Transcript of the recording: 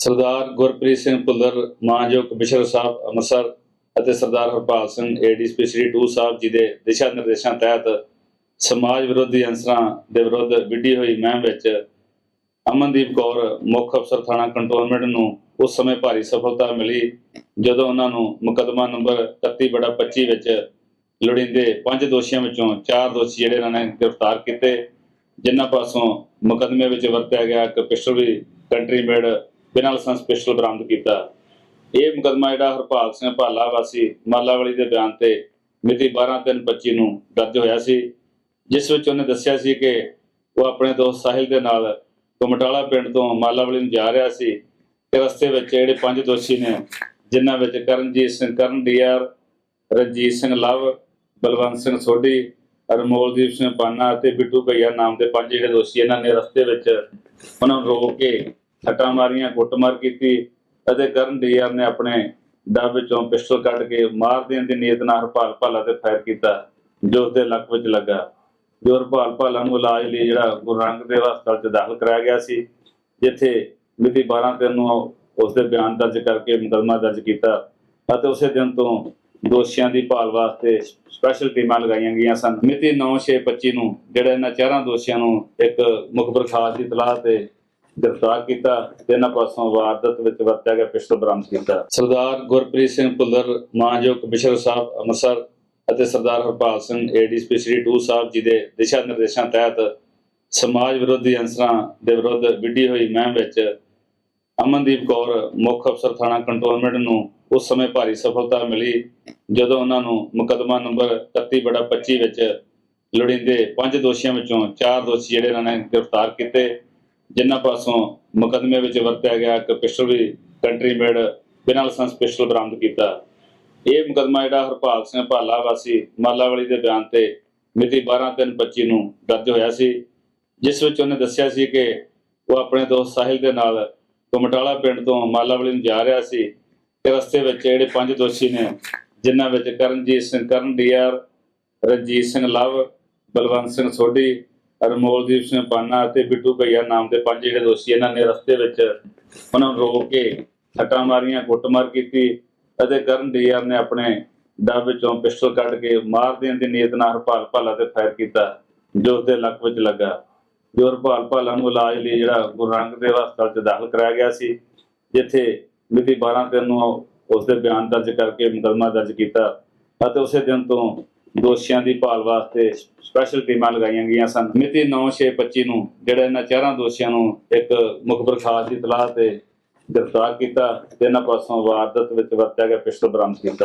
ਸਰਦਾਰ ਗੁਰਪ੍ਰੀਤ ਸਿੰਘ ਭੁੱਲਰ, ਮਾਨਯੋਗ ਕਮਿਸ਼ਨਰ ਸਾਹਿਬ ਅੰਮ੍ਰਿਤਸਰ ਅਤੇ ਸਰਦਾਰ ਹਰਪਾਲ ਸਿੰਘ ਏਡੀਸਪੀ ਸ੍ਰੀ 2 ਸਾਹਿਬ ਜੀ ਦੇ ਦਿਸ਼ਾ ਨਿਰਦੇਸ਼ਾਂ ਤਹਿਤ ਸਮਾਜ ਵਿਰੋਧੀ ਅੰਸਰਾਂ ਦੇ ਵਿਰੁੱਧ ਵਿੱਢੀ ਹੋਈ ਮਹਿਮ ਵਿੱਚ ਅਮਨਦੀਪ ਕੌਰ, ਮੁੱਖ ਅਫਸਰ ਥਾਣਾ ਕੰਟਰੋਲਮੈਂਟ ਨੂੰ ਉਸ ਸਮੇਂ ਭਾਰੀ ਸਫਲਤਾ ਮਿਲੀ ਜਦੋਂ ਉਹਨਾਂ ਨੂੰ ਮੁਕੱਦਮਾ ਨੰਬਰ 31 ਬੜਾ 25 ਵਿੱਚ ਲੋੜੀਂਦੇ ਪੰਜ ਦੋਸ਼ੀਆਂ ਵਿੱਚੋਂ ਚਾਰ ਦੋਸ਼ੀ ਜਿਹੜੇ ਇਹਨਾਂ ਨੇ ਗ੍ਰਿਫਤਾਰ ਕੀਤੇ, ਜਿਨ੍ਹਾਂ ਪਾਸੋਂ ਮੁਕੱਦਮੇ ਵਿੱਚ ਵਰਤਿਆ ਗਿਆ ਇੱਕ ਪਿਸਟਲ ਵੀ ਕੰਟਰੀ ਮੇਡ ਬਿਨਾਂ ਲਾਇਸੈਂਸ ਪਿਸਟਲ ਬਰਾਮਦ ਕੀਤਾ। ਇਹ ਮੁਕੱਦਮਾ ਜਿਹੜਾ ਹਰਪਾਲ ਸਿੰਘ ਭਾਲਾ ਵਾਸੀ ਮਾਲਾਵਾਲੀ ਦੇ ਬਿਆਨ ਤੇ ਮਿਤੀ 12/3/25 ਨੂੰ ਦਰਜ ਹੋਇਆ ਸੀ, ਜਿਸ ਵਿੱਚ ਉਹਨੇ ਦੱਸਿਆ ਸੀ ਕਿ ਉਹ ਆਪਣੇ ਦੋਸਤ ਸਾਹਿਲ ਦੇ ਨਾਲ ਕਮਟਾਲਾ ਪਿੰਡ ਤੋਂ ਮਾਲਾਵਾਲੀ ਨੂੰ ਜਾ ਰਿਹਾ ਸੀ ਤੇ ਰਸਤੇ ਵਿੱਚ ਜਿਹੜੇ ਪੰਜ ਦੋਸ਼ੀ ਨੇ, ਜਿਨ੍ਹਾਂ ਵਿੱਚ ਕਰਨਜੀਤ ਸਿੰਘ ਕਰਨ ਡੀਆਰ ਰਣਜੀਤ ਸਿੰਘ ਲਵ, ਬਲਵੰਤ ਸਿੰਘ ਸੋਢੀ, ਅਰਮੋਲਦੀਪ ਸਿੰਘ ਪਾਨਾ ਅਤੇ ਬਿੱਟੂ ਭਈਆ ਨਾਮ ਦੇ ਪੰਜ ਜਿਹੜੇ ਦੋਸ਼ੀ ਇਹਨਾਂ ਨੇ ਰਸਤੇ ਵਿੱਚ ਉਹਨਾਂ ਨੂੰ ਰੋਕ ਕੇ ਸੱਟਾਂ ਮਾਰੀਆਂ, ਕੁੱਟਮਾਰ ਕੀਤੀ ਅਤੇ ਕਰਨ ਡੀਆਰ ਨੇ ਆਪਣੇ ਡੱਬ ਵਿੱਚੋਂ ਪਿਸਟਲ ਕੱਢ ਕੇ ਮਾਰ ਦੇਣ ਦੀ ਨੀਅਤ ਨਾਲ ਹਰਪਾਲ ਭਾਲਾ ਤੇ ਫਾਇਰ ਕੀਤਾ, ਜੋ ਉਸਦੇ ਲੱਕ ਵਿੱਚ ਲੱਗਾ। ਜੋ ਹਰਪਾਲ ਭਾਲਾ ਨੂੰ ਇਲਾਜ ਲਈ ਜਿਹੜਾ ਗੁਰੂ ਨਾਨਕ ਦੇਵ ਹਸਪਤਾਲ 'ਚ ਦਾਖਲ ਕਰਾਇਆ ਗਿਆ ਸੀ, ਜਿੱਥੇ ਮਿਤੀ 12 ਤਿੰਨ ਨੂੰ ਉਸਦੇ ਬਿਆਨ ਦਰਜ ਕਰਕੇ ਮੁਕੱਦਮਾ ਦਰਜ ਕੀਤਾ ਅਤੇ ਉਸੇ ਦਿਨ ਤੋਂ ਦੋਸ਼ੀਆਂ ਦੀ ਭਾਲ ਵਾਸਤੇ ਸਪੈਸ਼ਲ ਟੀਮਾਂ ਲਗਾਈਆਂ ਗਈਆਂ ਸਨ। ਮਿਤੀ 9/6/25 ਨੂੰ ਜਿਹੜੇ ਇਹਨਾਂ ਚਾਰਾਂ ਦੋਸ਼ੀਆਂ ਨੂੰ ਇੱਕ ਮੁਖਬਰ ਖਾਸ ਦੀ ਤਲਾਹ ਤੇ ਗ੍ਰਿਫਤਾਰ ਕੀਤਾ ਤੇ ਪਾਸੋਂ ਵਾਰਦਾਤ ਵਿੱਚ ਵਰਤਿਆ ਗਿਆ, ਪਿਸਤਲ ਬਰਾਮਦ ਕੀਤਾ। ਸਰਦਾਰ ਗੁਰਪ੍ਰੀਤ ਸਿੰਘ ਭੁੱਲਰ, ਮਾਨਯੋਗ ਕਮਿਸ਼ਨਰ ਸਾਹਿਬ ਅੰਮ੍ਰਿਤਸਰ ਅਤੇ ਸਰਦਾਰ ਹਰਪਾਲ ਸਿੰਘ ਏਡੀਸਪੀ ਸ੍ਰੀ 2 ਸਾਹਿਬ ਜੀ ਦੇ ਦਿਸ਼ਾ ਨਿਰਦੇਸ਼ਾਂ ਤਹਿਤ ਸਮਾਜ ਵਿਰੋਧੀ ਅੰਸਰਾਂ ਦੇ ਵਿਰੁੱਧ ਵਿੱਢੀ ਹੋਈ ਮੁਹਿੰਮ ਵਿੱਚ ਅਮਨਦੀਪ ਕੌਰ, ਮੁੱਖ ਅਫਸਰ ਥਾਣਾ ਕੰਟਰੋਲਮੈਂਟ ਨੂੰ ਉਸ ਸਮੇਂ ਭਾਰੀ ਸਫਲਤਾ ਮਿਲੀ ਜਦੋਂ ਉਹਨਾਂ ਨੂੰ ਮੁਕੱਦਮਾ ਨੰਬਰ 31 ਬੜਾ 25 ਵਿੱਚ ਲੋੜੀਂਦੇ ਪੰਜ ਦੋਸ਼ੀਆਂ ਵਿੱਚੋਂ ਚਾਰ ਦੋਸ਼ੀ ਜਿਹੜੇ ਇਹਨਾਂ ਨੇ ਗ੍ਰਿਫਤਾਰ ਕੀਤੇ। ਜਿਨ੍ਹਾਂ ਪਾਸੋਂ ਮੁਕੱਦਮੇ ਵਿੱਚ ਵਰਤਿਆ ਗਿਆ, ਇੱਕ ਪਿਸਟਲ ਵੀ ਕੰਟਰੀ ਮੇਡ ਬਿਨਾਂ ਲਾਇਸੈਂਸ ਪਿਸਟਲ ਬਰਾਮਦ ਕੀਤਾ। ਇਹ ਮੁਕੱਦਮਾ ਜਿਹੜਾ ਹਰਪਾਲ ਸਿੰਘ ਭਾਲਾ ਵਾਸੀ ਮਾਲਾਵਾਲੀ ਦੇ ਬਿਆਨ ਤੇ ਮਿਤੀ 12/3/25 ਨੂੰ ਦਰਜ ਹੋਇਆ ਸੀ, ਜਿਸ ਵਿੱਚ ਉਹਨੇ ਦੱਸਿਆ ਸੀ ਕਿ ਉਹ ਆਪਣੇ ਦੋਸਤ ਸਾਹਿਲ ਦੇ ਨਾਲ ਕਮਟਾਲਾ ਪਿੰਡ ਤੋਂ ਮਾਲਾਵਾਲੀ ਨੂੰ ਜਾ ਰਿਹਾ ਸੀ ਤੇ ਰਸਤੇ ਵਿੱਚ ਜਿਹੜੇ ਪੰਜ ਦੋਸ਼ੀ ਨੇ, ਜਿਨ੍ਹਾਂ ਵਿੱਚ ਕਰਨਜੀਤ ਸਿੰਘ ਕਰਨ ਡੀਆਰ ਰਣਜੀਤ ਸਿੰਘ ਲਵ, ਬਲਵੰਤ ਸਿੰਘ ਸੋਢੀ ਅਰਮੋਲਦੀਪ ਸਿੰਘ ਬਾਨਾ ਅਤੇ ਬਿੱਟੂ ਭਈਆ ਨਾਮ ਦੇ ਪੰਜ ਜਿਹੜੇ ਦੋਸ਼ੀ ਇਹਨਾਂ ਨੇ ਰਸਤੇ ਵਿੱਚ ਉਹਨਾਂ ਨੂੰ ਰੋਕ ਕੇ ਸੱਟਾਂ ਮਾਰੀਆਂ, ਕੁੱਟਮਾਰ ਕੀਤੀ ਅਤੇ ਕਰਨ ਡੀਆਰ ਨੇ ਆਪਣੇ ਡੱਬ ਵਿੱਚੋਂ ਪਿਸਟਲ ਕੱਢ ਕੇ ਮਾਰ ਦੇਣ ਦੀ ਨੀਅਤ ਨਾਲ ਹਰਪਾਲ ਭਾਲਾ ਤੇ ਫਾਇਰ ਕੀਤਾ, ਜੋ ਉਸਦੇ ਲੱਕ ਵਿੱਚ ਲੱਗਾ। ਜੋ ਹਰਪਾਲ ਭਾਲਾ ਨੂੰ ਇਲਾਜ ਲਈ ਜਿਹੜਾ ਗੁਰੂ ਨਾਨਕ ਦੇਵ ਹਸਪਤਾਲ 'ਚ ਦਾਖਲ ਕਰਾਇਆ ਗਿਆ ਸੀ, ਜਿੱਥੇ ਮਿਤੀ 12 ਦਿਨ ਨੂੰ ਉਸਦੇ ਬਿਆਨ ਦਰਜ ਕਰਕੇ ਮੁਕੱਦਮਾ ਦਰਜ ਕੀਤਾ ਅਤੇ ਉਸੇ ਦਿਨ ਤੋਂ ਦੋਸ਼ੀਆਂ ਦੀ ਭਾਲ ਵਾਸਤੇ ਸਪੈਸ਼ਲ ਟੀਮਾਂ ਲਗਾਈਆਂ ਗਈਆਂ ਸਨ। ਮਿਤੀ 9/6/25 ਨੂੰ ਜਿਹੜੇ ਇਹਨਾਂ ਚਾਰਾਂ ਦੋਸ਼ੀਆਂ ਨੂੰ ਇੱਕ ਮੁਖਬਰ ਖਾਸ ਦੀ ਤਲਾਹ ਤੇ ਗ੍ਰਿਫਤਾਰ ਕੀਤਾ ਤੇ ਇਹਨਾਂ ਪਾਸੋਂ ਵਾਰਦਤ ਵਿੱਚ ਵਰਤਿਆ ਗਿਆ, ਪਿਸਟਲ ਬਰਾਮਦ ਕੀਤਾ।